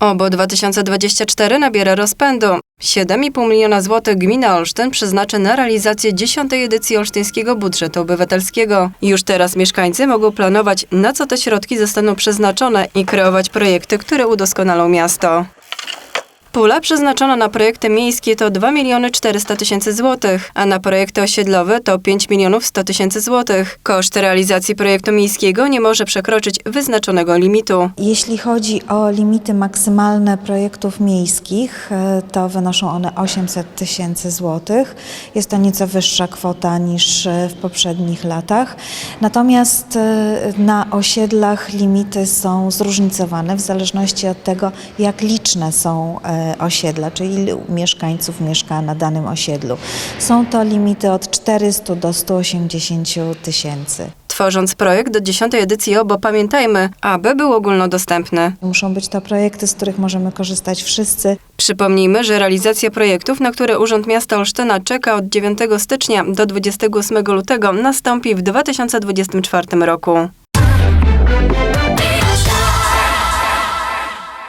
Obo 2024 nabiera rozpędu. 7,5 miliona złotych gmina Olsztyn przeznaczy na realizację 10. edycji Olsztyńskiego Budżetu Obywatelskiego. Już teraz mieszkańcy mogą planować, na co te środki zostaną przeznaczone i kreować projekty, które udoskonalą miasto. Pula przeznaczona na projekty miejskie to 2 miliony 400 tysięcy złotych, a na projekty osiedlowe to 5 milionów 100 tysięcy złotych. Koszt realizacji projektu miejskiego nie może przekroczyć wyznaczonego limitu. Jeśli chodzi o limity maksymalne projektów miejskich, e, to wynoszą one 800 tysięcy złotych. Jest to nieco wyższa kwota niż e, w poprzednich latach. Natomiast e, na osiedlach limity są zróżnicowane w zależności od tego, jak liczne są osiedla, czyli ilu mieszkańców mieszka na danym osiedlu. Są to limity od 400 do 180 tysięcy. Tworząc projekt do 10. edycji OBO pamiętajmy, aby był ogólnodostępny. Muszą być to projekty, z których możemy korzystać wszyscy, Przypomnijmy, że realizacja projektów, na które Urząd Miasta Olsztyna czeka od 9 stycznia do 28 lutego nastąpi w 2024 roku.